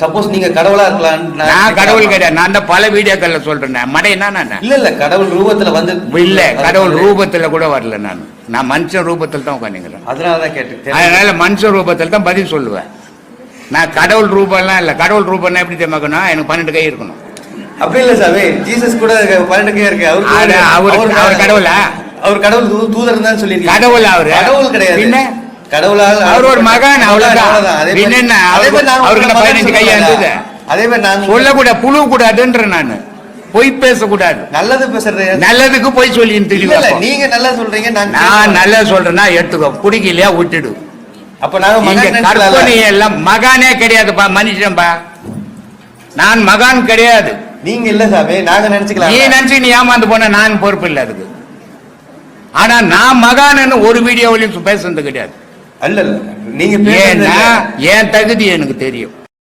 Suppose நீங்க கடவுளா இருக்கலாம் நான் கடவுள் கிடையாது. நான் தான் பல வீடியோக்கள்ல சொல்றேன். மடையனா நான் இல்ல இல்ல கடவுள் ரூபத்துல வந்து இல்ல கடவுள் ரூபத்துல கூட வரல நான். நான் மனுஷன் ரூபத்தில் தான் உட்காந்துக்கிறேன் அதனாலதான் கேட்டேன். அதனால மனுஷ ரூபத்தில் தான் பதில் சொல்லுவேன். நான் கடவுள் ரூபம்லாம் இல்ல. கடவுள் ரூபம்னா எப்படி தெரியுமாக்கணும் எனக்கு பன்னெண்டு கை இருக்கணும். அப்படி இல்ல சாமி. ஜீசஸ் கூட பன்னெண்டு கை இருக்கு. அவரு- அவரு- கடவுளா? அவர் கடவுள் தூதர் தான் சொல்லி கடவுள் அவரு? கடவுள் கிடையாது. பின்ன? கடவுளால் அவர் ஒரு மகான், அவ்வளவுதான். அவ்வளவுதான். அதே பின்ன மாதிரி- என்ன? அதே அவருக்கு- நான் பதினஞ்சு மகன் கையா சொல்லல. இருந்தது? அதே மாதிரி நான் சொல்லக்கூடாது புழு கூடாதுன்ற நான் பொய் பேசக்கூடாது நல்லது பேசுறது நல்லதுக்கு பொய் சொல்லி தெரியும் நீங்க நல்லா சொல்றீங்க நான் நான் நல்லா சொல்றேன்னா எடுத்துக்கோ பிடிக்கலையா விட்டுடு அப்ப? கற்பனை எல்லாம் மகானே கிடையாதுப்பா மனுஷன்பா நான் மகான் கிடையாது நீங்க இல்ல சாமி நாங்க நீ நினைச்சுக்கலாம் நினைச்சு நீ ஏமாந்து போன நான் பொறுப்பு இல்லை அதுக்கு ஆனா நான் மகான்னு ஒரு வீடியோவிலையும் பேசுனது கிடையாது அல்ல இல்ல நீங்க ஏன்னா. என் தகுதி எனக்கு தெரியும்